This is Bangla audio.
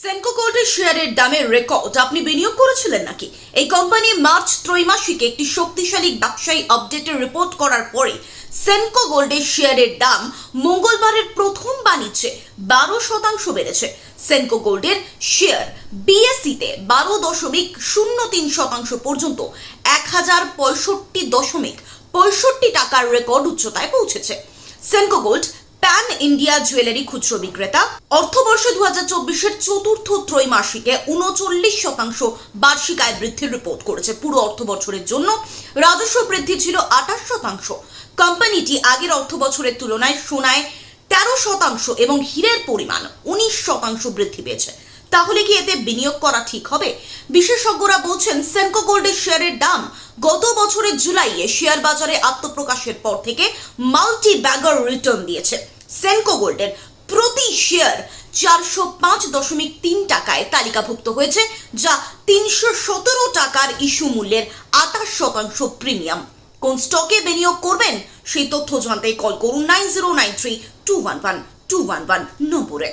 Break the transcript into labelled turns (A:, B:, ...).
A: সেনকো গোল্ডের শেয়ারের দামের রেকর্ড আপনি বিনিয়োগ করেছিলেন নাকি? এই কোম্পানি মার্চ ত্রৈমাসিকে একটি শক্তিশালী ব্যবসায়ী আপডেটের রিপোর্ট করার পরে সেনকো গোল্ডের শেয়ারের দাম মঙ্গলবারের প্রথম বাণিজ্যে বারো শতাংশ বেড়েছে। সেনকো গোল্ডের শেয়ার বিএসসিতে বারো দশমিক শূন্য তিন শতাংশ পর্যন্ত এক হাজার পঁয়ষট্টি দশমিক পঁয়ষট্টি টাকার রেকর্ড উচ্চতায় পৌঁছেছে। Senco gold pan India jewellery খুচরো বিক্রেতা। অর্থবর্ষ দু হাজার চব্বিশের চতুর্থ ত্রৈমাসিকে উনচল্লিশ শতাংশ বার্ষিক আয় বৃদ্ধির রিপোর্ট করেছে পুরো অর্থ বছরের জন্য। রাজস্ব বৃদ্ধি ছিল আঠাশ শতাংশ। কোম্পানিটি আগের অর্থ বছরের তুলনায় সোনায় তেরো শতাংশ এবং হীরের পরিমাণ উনিশ শতাংশ বৃদ্ধি পেয়েছে। তাহলে কি এতে বিনিয়োগ করা ঠিক হবে? বিশেষজ্ঞরা বলছেন সেনকো গোল্ডের শেয়ারের দাম গত বছরের জুলাইয়ে শেয়ার বাজারে আত্মপ্রকাশের পর থেকে মাল্টি ব্যাগার রিটার্ন দিয়েছে। সেনকো গোল্ডের প্রতি শেয়ার চারশো পাঁচ দশমিক তিন টাকায় তালিকাভুক্ত হয়েছে, যা তিনশো সতেরো টাকার ইস্যু মূল্যের আঠাশ শতাংশ প্রিমিয়াম কোন স্টকে বিনিয়োগ করবেন, সেই তথ্য জানতে কল করুন nine zero nine three two one one two one one নম্বরে।